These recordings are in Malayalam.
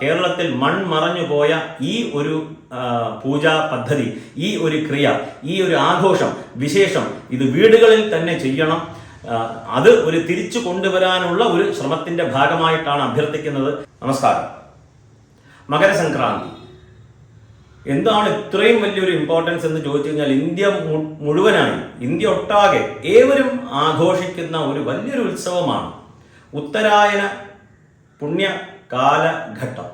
കേരളത്തിൽ മൺ മറഞ്ഞു പോയ ഈ ഒരു പൂജാ പദ്ധതി ഈ ഒരു ക്രിയ ഈ ഒരു ആഘോഷം വിശേഷം ഇത് വീടുകളിൽ തന്നെ ചെയ്യണം. അത് ഒരു തിരിച്ചു കൊണ്ടുവരാനുള്ള ഒരു ശ്രമത്തിന്റെ ഭാഗമായിട്ടാണ് അഭ്യർത്ഥിക്കുന്നത്. നമസ്കാരം. മകരസംക്രാന്തി. എന്താണ് ഇത്രയും വലിയൊരു ഇമ്പോർട്ടൻസ് എന്ന് ചോദിച്ചു കഴിഞ്ഞാൽ ഇന്ത്യ മുഴുവനായി ഇന്ത്യ ഒട്ടാകെ ഏവരും ആഘോഷിക്കുന്ന ഒരു വലിയൊരു ഉത്സവമാണ്. ഉത്തരായന പുണ്യ കാലഘട്ടം.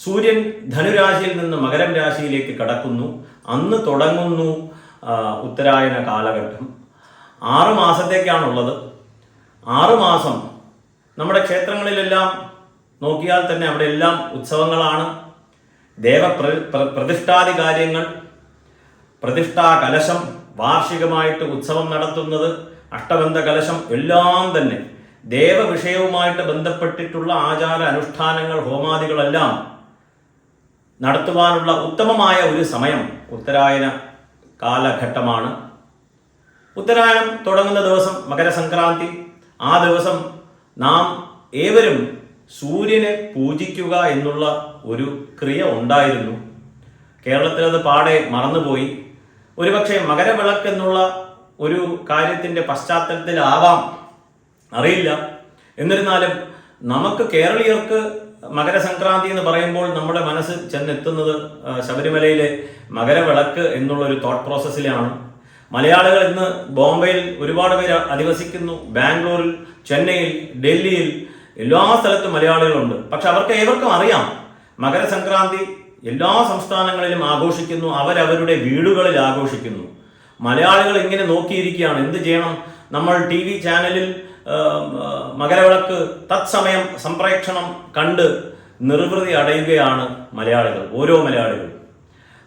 സൂര്യൻ ധനുരാശിയിൽ നിന്ന് മകരം രാശിയിലേക്ക് കടക്കുന്നു. അന്ന് തുടങ്ങുന്നു ഉത്തരായന കാലഘട്ടം. ആറ് മാസത്തേക്കാണുള്ളത്. ആറ് മാസം നമ്മുടെ ക്ഷേത്രങ്ങളിലെല്ലാം നോക്കിയാൽ തന്നെ അവിടെ എല്ലാം ഉത്സവങ്ങളാണ് ദേവ പ്രതിഷ്ഠാദി കാര്യങ്ങൾ പ്രതിഷ്ഠാ കലശം വാർഷികമായിട്ട് ഉത്സവം നടത്തുന്നത് അഷ്ടബന്ധ കലശം എല്ലാം തന്നെ. ദേവ വിഷയവുമായിട്ട് ബന്ധപ്പെട്ടിട്ടുള്ള ആചാര അനുഷ്ഠാനങ്ങൾ ഹോമാദികളെല്ലാം നടത്തുവാനുള്ള ഉത്തമമായ ഒരു സമയം ഉത്തരായന കാലഘട്ടമാണ്. ഉത്തരായണം തുടങ്ങുന്ന ദിവസം മകരസംക്രാന്തി. ആ ദിവസം നാം ഏവരും സൂര്യനെ പൂജിക്കുക എന്നുള്ള ഒരു ക്രിയ ഉണ്ടായിരുന്നു. കേരളത്തിൽ അത് പാടെ മറന്നുപോയി. ഒരുപക്ഷെ മകരവിളക്ക് എന്നുള്ള ഒരു കാര്യത്തിന്റെ പശ്ചാത്തലത്തിലാവാം അറിയില്ല. എന്നിരുന്നാലും നമുക്ക് കേരളീയർക്ക് മകരസംക്രാന്തി എന്ന് പറയുമ്പോൾ നമ്മുടെ മനസ്സ് ചെന്നെത്തുന്നത് ശബരിമലയിലെ മകരവിളക്ക് എന്നുള്ള ഒരു തോട്ട് പ്രോസസ്സിലാണ് മലയാളികൾ ഇന്ന് ബോംബെയിൽ ഒരുപാട് പേര് അധിവസിക്കുന്നു. ബാംഗ്ലൂരിൽ ചെന്നൈയിൽ ഡൽഹിയിൽ എല്ലാ സ്ഥലത്തും മലയാളികളുണ്ട്. പക്ഷെ അവർക്ക് ഏവർക്കും അറിയാം മകരസംക്രാന്തി എല്ലാ സംസ്ഥാനങ്ങളിലും ആഘോഷിക്കുന്നു അവരവരുടെ വീടുകളിൽ ആഘോഷിക്കുന്നു. മലയാളികൾ ഇങ്ങനെ നോക്കിയിരിക്കുകയാണ് എന്ത് ചെയ്യണം? നമ്മൾ ടി ചാനലിൽ മകരവിളക്ക് തത്സമയം സംപ്രേക്ഷണം കണ്ട് നിർവൃതി അടയുകയാണ് മലയാളികൾ ഓരോ മലയാളികളും.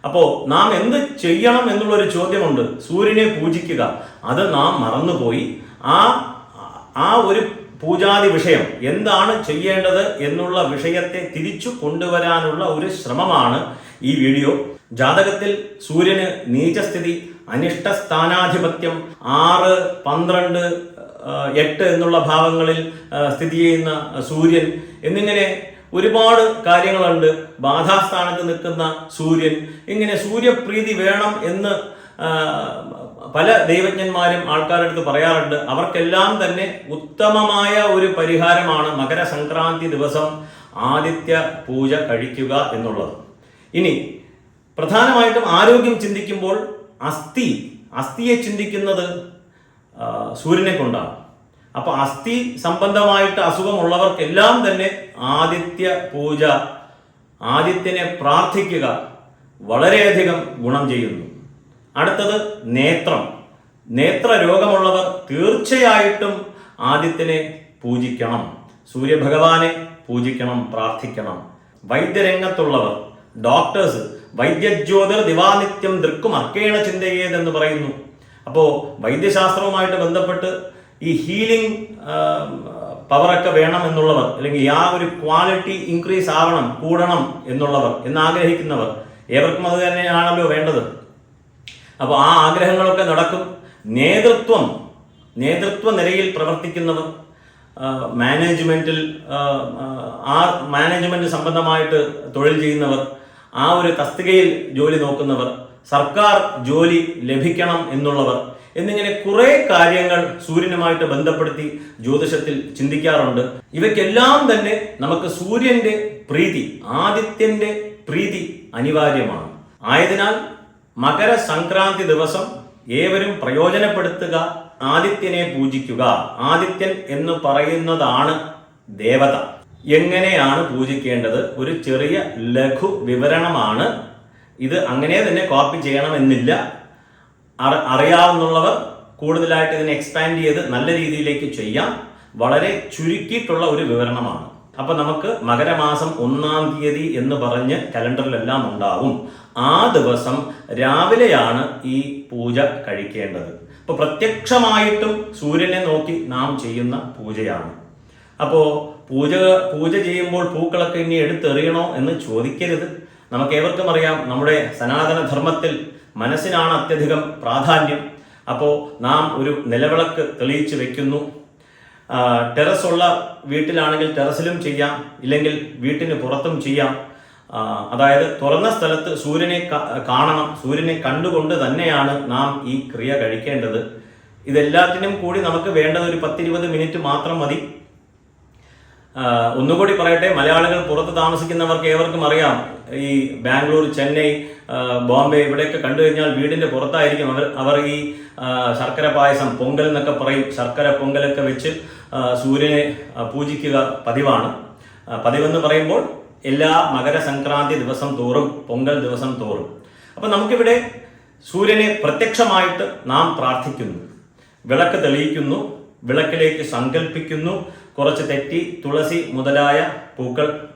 അപ്പോൾ നാം എന്ത് ചെയ്യണം എന്നുള്ളൊരു ചോദ്യമുണ്ട്. സൂര്യനെ പൂജിക്കുക. അത് നാം മറന്നുപോയി. ആ ആ ഒരു പൂജാതി വിഷയം എന്താണ് ചെയ്യേണ്ടത് എന്നുള്ള വിഷയത്തെ തിരിച്ചു കൊണ്ടുവരാനുള്ള ഒരു ശ്രമമാണ് ഈ വീഡിയോ. ജാതകത്തിൽ സൂര്യന് നീചസ്ഥിതി അനിഷ്ട സ്ഥാനാധിപത്യം ആറ് പന്ത്രണ്ട് എട്ട് എന്നുള്ള ഭാവങ്ങളിൽ സ്ഥിതി ചെയ്യുന്ന സൂര്യൻ. എന്നിങ്ങനെ ഒരുപാട് കാര്യങ്ങളുണ്ട്. ബാധാസ്ഥാനത്ത് നിൽക്കുന്ന സൂര്യൻ. ഇങ്ങനെ സൂര്യപ്രീതി വേണം എന്ന് പല ദൈവജ്ഞന്മാരും ആൾക്കാരുടെ അടുത്ത് പറയാറുണ്ട്. അവർക്കെല്ലാം തന്നെ ഉത്തമമായ ഒരു പരിഹാരമാണ് മകരസംക്രാന്തി ദിവസം ആദിത്യ പൂജ കഴിക്കുക എന്നുള്ളത്. ഇനി പ്രധാനമായിട്ടും ആരോഗ്യം ചിന്തിക്കുമ്പോൾ അസ്ഥി. അസ്ഥിയെ ചിന്തിക്കുന്നത് സൂര്യനെ കൊണ്ടാണ്. അപ്പൊ അസ്ഥി സംബന്ധമായിട്ട് അസുഖമുള്ളവർക്കെല്ലാം തന്നെ ആദിത്യ പൂജ ആദിത്യനെ പ്രാർത്ഥിക്കുക വളരെയധികം ഗുണം ചെയ്യുന്നു. അടുത്തത് നേത്രം. നേത്ര രോഗമുള്ളവർ തീർച്ചയായിട്ടും ആദിത്യനെ പൂജിക്കണം. സൂര്യഭഗവാനെ പൂജിക്കണം പ്രാർത്ഥിക്കണം. വൈദ്യരംഗത്തുള്ളവർ ഡോക്ടേഴ്സ് വൈദ്യജ്യോതിർ ദിവാനിത്യം ദൃക്കും അർക്കേണ ചിന്തയേതെന്ന് പറയുന്നു. അപ്പോൾ വൈദ്യശാസ്ത്രവുമായിട്ട് ബന്ധപ്പെട്ട് ഈ ഹീലിംഗ് പവറൊക്കെ വേണം എന്നുള്ളവർ അല്ലെങ്കിൽ ആ ഒരു ക്വാളിറ്റി ഇൻക്രീസ് ആവണം കൂടണം എന്നുള്ളവർ എന്നാഗ്രഹിക്കുന്നവർ ഏവർക്കും അത് തന്നെയാണല്ലോ വേണ്ടത്. അപ്പോൾ ആ ആഗ്രഹങ്ങളൊക്കെ നടക്കും. നേതൃത്വം നേതൃത്വ നിലയിൽ പ്രവർത്തിക്കുന്നവർ മാനേജ്മെന്റിൽ ആ മാനേജ്മെന്റ് സംബന്ധമായിട്ട് തൊഴിൽ ചെയ്യുന്നവർ ആ ഒരു തസ്തികയിൽ ജോലി നോക്കുന്നവർ സർക്കാർ ജോലി ലഭിക്കണം എന്നുള്ളവർ എന്നിങ്ങനെ കുറെ കാര്യങ്ങൾ സൂര്യനുമായിട്ട് ബന്ധപ്പെടുത്തി ജ്യോതിഷത്തിൽ ചിന്തിക്കാറുണ്ട്. ഇവയ്ക്കെല്ലാം തന്നെ നമുക്ക് സൂര്യന്റെ പ്രീതി ആദിത്യന്റെ പ്രീതി അനിവാര്യമാണ്. ആയതിനാൽ മകര സംക്രാന്തി ദിവസം ഏവരും പ്രയോജനപ്പെടുത്തുക ആദിത്യനെ പൂജിക്കുക. ആദിത്യൻ എന്ന് പറയുന്നതാണ് ദേവത. എങ്ങനെയാണ് പൂജിക്കേണ്ടത്? ഒരു ചെറിയ ലഘു വിവരണമാണ് ഇത് അങ്ങനെ തന്നെ കോപ്പി ചെയ്യണമെന്നില്ല. അറി- അറിയാവുന്നവർ കൂടുതലായിട്ട് ഇതിനെ എക്സ്പാൻഡ് ചെയ്ത് നല്ല രീതിയിലേക്ക് ചെയ്യാം. വളരെ ചുരുക്കിയിട്ടുള്ള ഒരു വിവരണമാണ്. അപ്പൊ നമുക്ക് മകരമാസം ഒന്നാം തീയതി എന്ന് പറഞ്ഞ് കലണ്ടറിലെല്ലാം ഉണ്ടാവും. ആ ദിവസം രാവിലെയാണ് ഈ പൂജ കഴിക്കേണ്ടത്. അപ്പൊ പ്രത്യക്ഷമായിട്ടും സൂര്യനെ നോക്കി നാം ചെയ്യുന്ന പൂജയാണ്. അപ്പോൾ പൂജ പൂജ ചെയ്യുമ്പോൾ പൂക്കളൊക്കെ ഇനി എടുത്തെറിയണോ എന്ന് ചോദിക്കരുത്. നമുക്ക് ഏവർക്കും അറിയാം നമ്മുടെ സനാതന ധർമ്മത്തിൽ മനസ്സിനാണ് അത്യധികം പ്രാധാന്യം. അപ്പോൾ നാം ഒരു നിലവിളക്ക് തെളിയിച്ചു വെക്കുന്നു. ടെറസ് ഉള്ള വീട്ടിലാണെങ്കിൽ ടെറസിലും ചെയ്യാം. ഇല്ലെങ്കിൽ വീട്ടിന് പുറത്തും ചെയ്യാം. അതായത് തുറന്ന സ്ഥലത്ത് സൂര്യനെ കാണണം. സൂര്യനെ കണ്ടുകൊണ്ട് തന്നെയാണ് നാം ഈ ക്രിയ കഴിക്കേണ്ടത്. ഇതെല്ലാത്തിനും കൂടി നമുക്ക് വേണ്ടത് ഒരു പത്തിരുപത് മിനിറ്റ് മാത്രം മതി. ഒന്നുകൂടി പറയട്ടെ മലയാളികൾ പുറത്ത് താമസിക്കുന്നവർക്ക് ഏവർക്കും അറിയാം ഈ ബാംഗ്ലൂർ ചെന്നൈ ബോംബെ ഇവിടെയൊക്കെ കണ്ടു കഴിഞ്ഞാൽ വീടിന്റെ പുറത്തായിരിക്കും അവർ അവർ ഈ ശർക്കര പായസം പൊങ്കൽ എന്നൊക്കെ പറയും. ശർക്കര പൊങ്കലൊക്കെ വെച്ച് സൂര്യനെ പൂജിക്കുക പതിവാണ്. പതിവെന്ന് പറയുമ്പോൾ എല്ലാ മകരസംക്രാന്തി ദിവസം തോറും പൊങ്കൽ ദിവസം തോറും. അപ്പൊ നമുക്കിവിടെ സൂര്യനെ പ്രത്യക്ഷമായിട്ട് നാം പ്രാർത്ഥിക്കുന്നു. വിളക്ക് തെളിയിക്കുന്നു. വിളക്കിലേക്ക് സങ്കല്പിക്കുന്നു കുറച്ച് തെറ്റി തുളസി മുതലായ പൂക്കൾ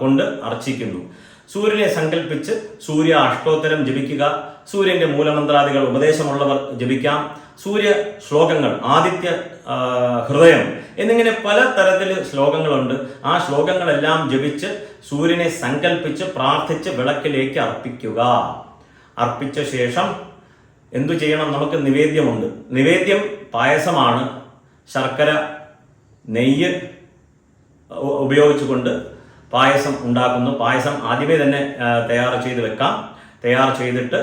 കൊണ്ട് അർച്ചിക്കുന്നു. സൂര്യനെ സങ്കല്പിച്ച് സൂര്യ അഷ്ടോത്തരം ജപിക്കുക. സൂര്യന്റെ മൂലമന്ത്രാദികൾ ഉപദേശമുള്ളവർ ജപിക്കാം. സൂര്യ ശ്ലോകങ്ങൾ ആദിത്യ ഹൃദയം എന്നിങ്ങനെ പല തരത്തിൽ ശ്ലോകങ്ങളുണ്ട്. ആ ശ്ലോകങ്ങളെല്ലാം ജപിച്ച് സൂര്യനെ സങ്കല്പിച്ച് പ്രാർത്ഥിച്ച് വിളക്കിലേക്ക് അർപ്പിക്കുക. അർപ്പിച്ച ശേഷം എന്തു ചെയ്യണം? നമുക്ക് നിവേദ്യമുണ്ട്. നിവേദ്യം പായസമാണ്. ശർക്കര നെയ്യ് ഉപയോഗിച്ചുകൊണ്ട് പായസം ഉണ്ടാക്കുന്നു. പായസം ആദ്യമേ തന്നെ തയ്യാർ ചെയ്ത് വെക്കാം. തയ്യാർ ചെയ്തിട്ട്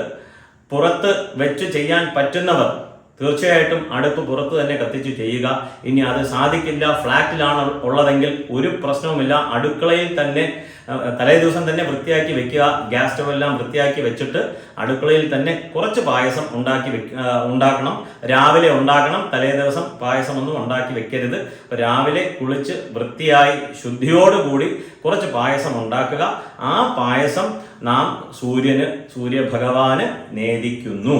പുറത്ത് വെച്ച് ചെയ്യാൻ പറ്റുന്നവർ തീർച്ചയായിട്ടും അടുപ്പ് പുറത്ത് തന്നെ കത്തിച്ച് ചെയ്യുക. ഇനി അത് സാധിക്കില്ല ഫ്ലാറ്റിലാണ് ഉള്ളതെങ്കിൽ ഒരു പ്രശ്നവുമില്ല. അടുക്കളയിൽ തന്നെ തലേ ദിവസം തന്നെ വൃത്തിയാക്കി വെക്കുക ഗ്യാസ് സ്റ്റവ് എല്ലാം വൃത്തിയാക്കി വെച്ചിട്ട് അടുക്കളയിൽ തന്നെ കുറച്ച് പായസം ഉണ്ടാക്കി വെക്ക ഉണ്ടാക്കണം. രാവിലെ ഉണ്ടാക്കണം തലേ ദിവസം പായസം ഒന്നും ഉണ്ടാക്കി വെക്കരുത്. രാവിലെ കുളിച്ച് വൃത്തിയായി ശുദ്ധിയോടുകൂടി കുറച്ച് പായസം ഉണ്ടാക്കുക. ആ പായസം നാം സൂര്യന് സൂര്യഭഗവാന് നേദിക്കുന്നു.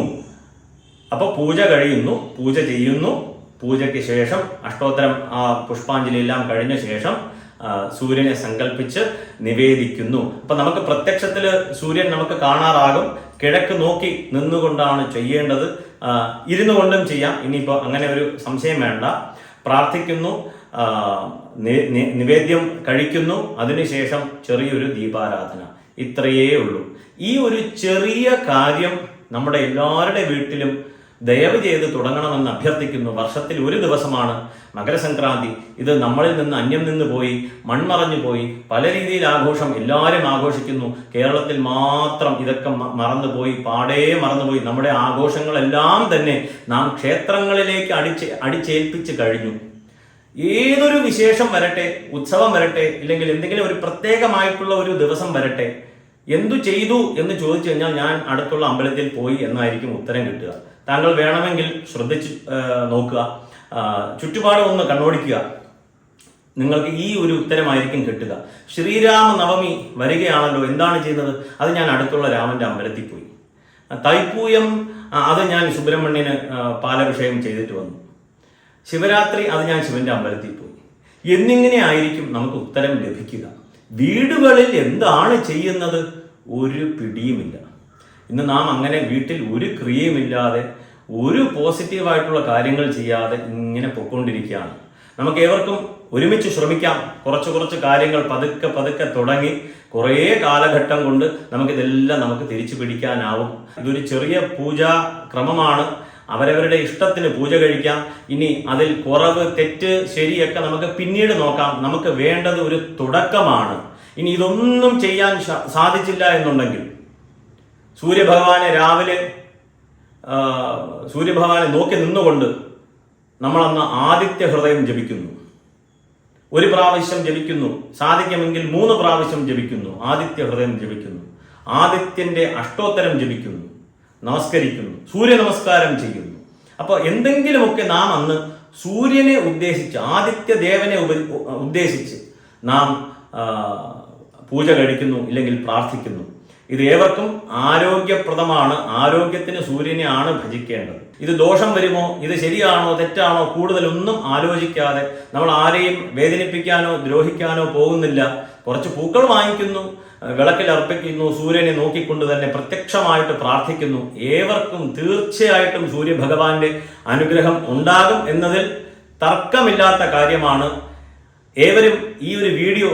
അപ്പോൾ പൂജ കഴിയുന്നു പൂജ ചെയ്യുന്നു. പൂജയ്ക്ക് ശേഷം അഷ്ടോത്തരം ആ പുഷ്പാഞ്ജലി എല്ലാം കഴിഞ്ഞ ശേഷം സൂര്യനെ സങ്കല്പിച്ച് നിവേദിക്കുന്നു. അപ്പൊ നമുക്ക് പ്രത്യക്ഷത്തിൽ സൂര്യൻ നമുക്ക് കാണാറാകും. കിഴക്ക് നോക്കി നിന്നുകൊണ്ടാണ് ചെയ്യേണ്ടത്. ഇരുന്നു കൊണ്ടും ചെയ്യാം. ഇനിയിപ്പോ അങ്ങനെ ഒരു സംശയം വേണ്ട. പ്രാർത്ഥിക്കുന്നു. നിവേദ്യം കഴിക്കുന്നു. അതിനുശേഷം ചെറിയൊരു ദീപാരാധന. ഇത്രയേ ഉള്ളൂ. ഈ ഒരു ചെറിയ കാര്യം നമ്മുടെ എല്ലാവരുടെ വീട്ടിലും ദയവ് ചെയ്ത് തുടങ്ങണമെന്ന് അഭ്യർത്ഥിക്കുന്നു. വർഷത്തിൽ ഒരു ദിവസമാണ് മകരസംക്രാന്തി. ഇത് നമ്മളിൽ നിന്ന് അന്യം നിന്ന് പോയി മൺമറഞ്ഞു പോയി പല രീതിയിൽ ആഘോഷം എല്ലാവരും ആഘോഷിക്കുന്നു. കേരളത്തിൽ മാത്രം ഇതൊക്കെ മറന്നുപോയി പാടേ മറന്നുപോയി. നമ്മുടെ ആഘോഷങ്ങളെല്ലാം തന്നെ നാം ക്ഷേത്രങ്ങളിലേക്ക് അടിച്ച് അടിച്ചേൽപ്പിച്ച് കഴിഞ്ഞു. ഏതൊരു വിശേഷം വരട്ടെ ഉത്സവം വരട്ടെ ഇല്ലെങ്കിൽ എന്തെങ്കിലും ഒരു പ്രത്യേകമായിട്ടുള്ള ഒരു ദിവസം വരട്ടെ എന്തു ചെയ്തു എന്ന് ചോദിച്ചു കഴിഞ്ഞാൽ ഞാൻ അടുത്തുള്ള അമ്പലത്തിൽ പോയി എന്നായിരിക്കും ഉത്തരം കിട്ടുക. താങ്കൾ വേണമെങ്കിൽ ശ്രദ്ധിച്ച് നോക്കുക. ചുറ്റുപാടും ഒന്ന് കണ്ണോടിക്കുക. നിങ്ങൾക്ക് ഈ ഒരു ഉത്തരമായിരിക്കും കിട്ടുക. ശ്രീരാമ നവമി വരികയാണല്ലോ എന്താണ് ചെയ്യുന്നത്? അത് ഞാൻ അടുത്തുള്ള രാമന്റെ അമ്പലത്തിൽ പോയി. തൈപ്പൂയം അത് ഞാൻ സുബ്രഹ്മണ്യന് പാലഭിഷേകം ചെയ്തിട്ട് വന്നു. ശിവരാത്രി അത് ഞാൻ ശിവന്റെ അമ്പലത്തിൽ പോയി. എന്നിങ്ങനെ ആയിരിക്കും നമുക്ക് ഉത്തരം ലഭിക്കുക. വീടുകളിൽ എന്താണ് ചെയ്യുന്നത്? ഒരു പിടിയുമില്ല. ഇന്ന് നാം അങ്ങനെ വീട്ടിൽ ഒരു ക്രിയയുമില്ലാതെ ഒരു പോസിറ്റീവായിട്ടുള്ള കാര്യങ്ങൾ ചെയ്യാതെ ഇങ്ങനെ പൊക്കൊണ്ടിരിക്കുകയാണ്. നമുക്ക് ഏവർക്കും ഒരുമിച്ച് ശ്രമിക്കാം. കുറച്ച് കുറച്ച് കാര്യങ്ങൾ പതുക്കെ പതുക്കെ തുടങ്ങി കുറേ കാലഘട്ടം കൊണ്ട് നമുക്കിതെല്ലാം നമുക്ക് തിരിച്ചു പിടിക്കാനാവും. ഇതൊരു ചെറിയ പൂജാ ക്രമമാണ്. അവരവരുടെ ഇഷ്ടത്തിന് പൂജ കഴിക്കാം. ഇനി അതിൽ കുറവ് തെറ്റ് ശരിയൊക്കെ നമുക്ക് പിന്നീട് നോക്കാം. നമുക്ക് വേണ്ടത് ഒരു തുടക്കമാണ്. ഇനി ഇതൊന്നും ചെയ്യാൻ സാധിച്ചില്ല എന്നുണ്ടെങ്കിൽ സൂര്യഭഗവാനെ രാവിലെ സൂര്യഭഗവാനെ നോക്കി നിന്നുകൊണ്ട് നമ്മളന്ന് ആദിത്യ ഹൃദയം ജപിക്കുന്നു. ഒരു പ്രാവശ്യം ജപിക്കുന്നു. സാധിക്കുമെങ്കിൽ മൂന്ന് പ്രാവശ്യം ജപിക്കുന്നു. ആദിത്യ ഹൃദയം ജപിക്കുന്നു. ആദിത്യന്റെ അഷ്ടോത്തരം ജപിക്കുന്നു. നമസ്കരിക്കുന്നു. സൂര്യ നമസ്കാരം ചെയ്യുന്നു. അപ്പോൾ എന്തെങ്കിലുമൊക്കെ നാം അന്ന് സൂര്യനെ ഉദ്ദേശിച്ച് ആദിത്യ ദേവനെ ഉദ്ദേശിച്ച് നാം പൂജ കഴിക്കുന്നു ഇല്ലെങ്കിൽ പ്രാർത്ഥിക്കുന്നു. ഇത് ഏവർക്കും ആരോഗ്യപ്രദമാണ് ആരോഗ്യത്തിന് സൂര്യനെയാണ് ഭജിക്കേണ്ടത്. ഇത് ദോഷം വരുമോ ഇത് ശരിയാണോ തെറ്റാണോ കൂടുതലൊന്നും ആലോചിക്കാതെ നമ്മൾ ആരെയും വേദനിപ്പിക്കാനോ ദ്രോഹിക്കാനോ പോകുന്നില്ല. കുറച്ച് പൂക്കൾ വാങ്ങിക്കുന്നു വിളക്കിൽ അർപ്പിക്കുന്നു സൂര്യനെ നോക്കിക്കൊണ്ട് തന്നെ പ്രത്യക്ഷമായിട്ട് പ്രാർത്ഥിക്കുന്നു. ഏവർക്കും തീർച്ചയായിട്ടും സൂര്യഭഗവാന്റെ അനുഗ്രഹം ഉണ്ടാകും എന്നതിൽ തർക്കമില്ലാത്ത കാര്യമാണ്. ഏവരും ഈ ഒരു വീഡിയോ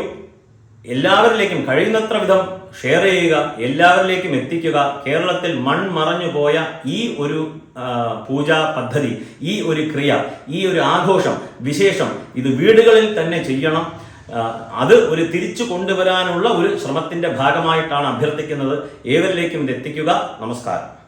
എല്ലാവരിലേക്കും കഴിയുന്നത്ര വിധം ഷെയർ ചെയ്യുക എല്ലാവരിലേക്കും എത്തിക്കുക. കേരളത്തിൽ മൺമറഞ്ഞു പോയ ഈ ഒരു പൂജാ പദ്ധതി ഈ ഒരു ക്രിയ ഈ ഒരു ആഘോഷം വിശേഷം ഇത് വീടുകളിൽ തന്നെ ചെയ്യണം. അത് ഒരു തിരിച്ചു കൊണ്ടുവരാനുള്ള ഒരു ശ്രമത്തിന്റെ ഭാഗമായിട്ടാണ് അഭ്യർത്ഥിക്കുന്നത്. ഏവരിലേക്കും ഇത് എത്തിക്കുക. നമസ്കാരം.